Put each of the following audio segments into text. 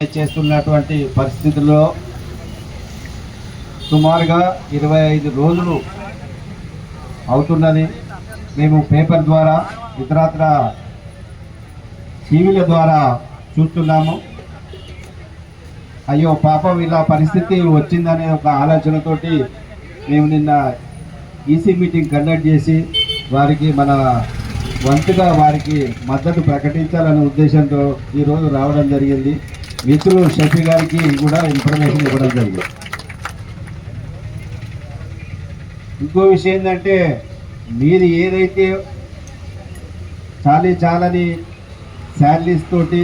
చేస్తున్నటువంటి పరిస్థితుల్లో సుమారుగా ఇరవై ఐదు రోజులు అవుతున్నది. మేము పేపర్ ద్వారా ఇతరత్ర టీవీల ద్వారా చూస్తున్నాము. అయ్యో పాపం ఇలా పరిస్థితి వచ్చిందనే ఒక ఆలోచనతోటి మేము నిన్న ఈసీ మీటింగ్ కండక్ట్ చేసి వారికి మన వంతుగా వారికి మద్దతు ప్రకటించాలనే ఉద్దేశంతో ఈరోజు రావడం జరిగింది. మిత్రులు షఫీ గారికి కూడా ఇన్ఫర్మేషన్ ఇవ్వడం జరిగింది. ఇంకో విషయం ఏంటంటే మీరు ఏదైతే చాలీ చాలని శాలరీస్ తోటి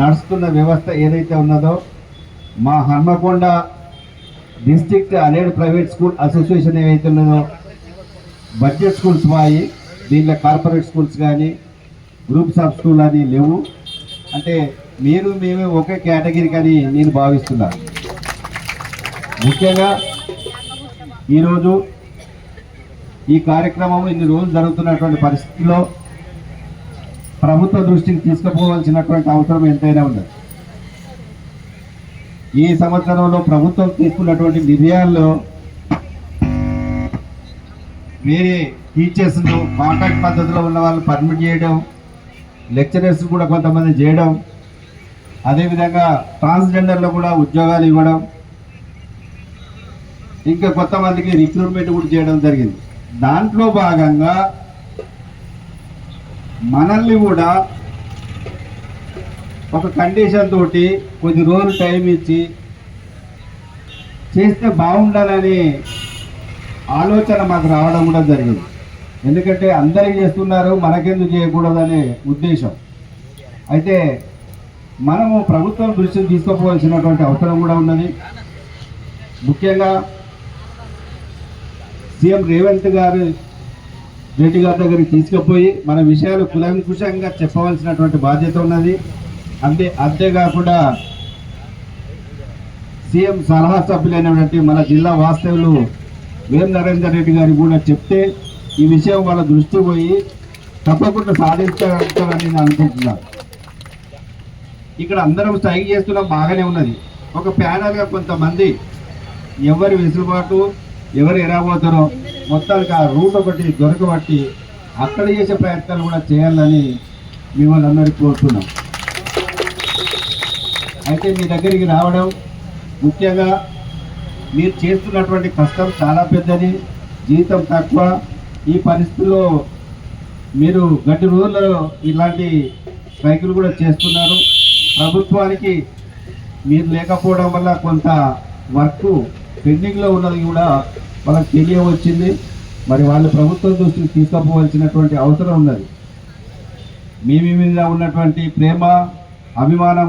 నడుస్తున్న వ్యవస్థ ఏదైతే ఉన్నదో మా హన్మకొండ డిస్ట్రిక్ట్ అనేడ్ ప్రైవేట్ స్కూల్ అసోసియేషన్ ఏవైతే ఉన్నదో బడ్జెట్ స్కూల్స్ మాయి దీనిలో కార్పొరేట్ స్కూల్స్ కానీ గ్రూప్స్ ఆఫ్ స్కూల్ అని లేవు. అంటే మీరు మేమే ఒకే కేటగిరీ కానీ నేను భావిస్తున్నాను ముఖ్యంగా ఈరోజు ఈ కార్యక్రమం ఇన్ని రోజులు జరుగుతున్నటువంటి పరిస్థితుల్లో ప్రభుత్వ దృష్టికి తీసుకుపోవాల్సినటువంటి అవసరం ఎంతైనా ఉన్నది. ఈ సంవత్సరంలో ప్రభుత్వం తీసుకున్నటువంటి నిర్ణయాల్లో వేరే టీచర్స్ను కాంట్రాక్ట్ పద్ధతిలో ఉన్న వాళ్ళు పర్మిట్ చేయడం లెక్చరర్స్ కూడా కొంతమంది చేయడం అదేవిధంగా ట్రాన్స్జెండర్లో కూడా ఉద్యోగాలు ఇవ్వడం ఇంకా కొంతమందికి రిక్రూట్మెంట్ కూడా చేయడం జరిగింది. దాంట్లో భాగంగా మనల్ని కూడా ఒక కండిషన్ తోటి కొద్ది రోజులు టైం ఇచ్చి చేస్తే బాగుండాలని ఆలోచన మాకు రావడం కూడా జరిగింది. ఎందుకంటే అందరికి చేస్తున్నారు మనకెందుకు చేయకూడదనే ఉద్దేశం. అయితే మనము ప్రభుత్వం దృష్టికి తీసుకోపోవాల్సినటువంటి అవసరం కూడా ఉన్నది. ముఖ్యంగా సీఎం రేవంత్ గారు రెడ్డి గారి దగ్గరికి తీసుకుపోయి మన విషయాలు కులంకుశంగా చెప్పవలసినటువంటి బాధ్యత ఉన్నది. అంతే అంతేకాకుండా సీఎం సలహా సభ్యులైనటువంటి మన జిల్లా వాస్తవులు వేం నరేందర్ రెడ్డి గారికి కూడా చెప్తే ఈ విషయం వాళ్ళ దృష్టి పోయి తప్పకుండా సాధించాలని నేను అనుకుంటున్నాను. ఇక్కడ అందరం స్ట్రైక్ చేస్తున్నాం బాగానే ఉన్నది. ఒక ప్యానల్గా కొంతమంది ఎవరి వెసులుబాటు ఎవరు ఎరాబోతారో మొత్తానికి ఆ రూట్ ఒకటి దొరకబట్టి అక్కడ చేసే ప్రయత్నాలు కూడా చేయాలని మిమ్మల్ని అందరికీ కోరుతున్నాం. అయితే మీ దగ్గరికి రావడం ముఖ్యంగా మీరు చేస్తున్నటువంటి కష్టం చాలా పెద్దది జీతం తక్కువ. ఈ పరిస్థితుల్లో మీరు గట్టి రోజుల్లో ఇలాంటి స్ట్రైకులు కూడా చేస్తున్నారు. ప్రభుత్వానికి మీరు లేకపోవడం వల్ల కొంత వర్క్ పెండింగ్లో ఉన్నది కూడా వాళ్ళకి తెలియవచ్చింది. మరి వాళ్ళు ప్రభుత్వం దృష్టికి తీసుకుపోవాల్సినటువంటి అవసరం ఉన్నది. మీ మీద ఉన్నటువంటి ప్రేమ అభిమానం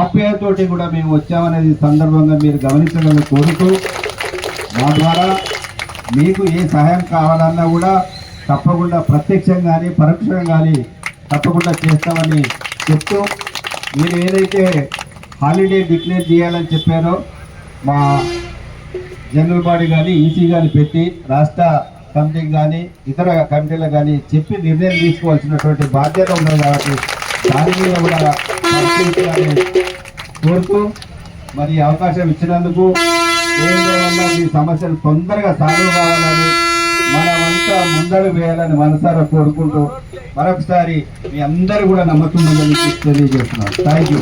ఆప్యాయతోటి కూడా మేము వచ్చామనేది సందర్భంగా మీరు గమనించాలని కోరుతూ మా ద్వారా మీకు ఏ సహాయం కావాలన్నా కూడా తప్పకుండా ప్రత్యక్షంగా కానీ పరోక్షంగా కానీ తప్పకుండా చేస్తామని చెప్తూ మీరు ఏదైతే హాలిడే డిక్లేర్ చేయాలని చెప్పారో మా జనరల్ బాడీ కానీ ఈసీ కానీ పెట్టి రాష్ట్ర కమిటీకి కానీ ఇతర కమిటీలకు కానీ చెప్పి నిర్ణయం తీసుకోవాల్సినటువంటి బాధ్యత ఉన్నది కాబట్టి దాని మీద కూడా కోరుతూ మరి అవకాశం ఇచ్చినందుకు మీ సమస్యలు తొందరగా సాల్వ్ కావాలని మనమంతా ముందడు వేయాలని మనసారా కోరుకుంటూ మరొకసారి మీ అందరూ కూడా నమ్మకం తెలియజేస్తున్నారు థ్యాంక్ యూ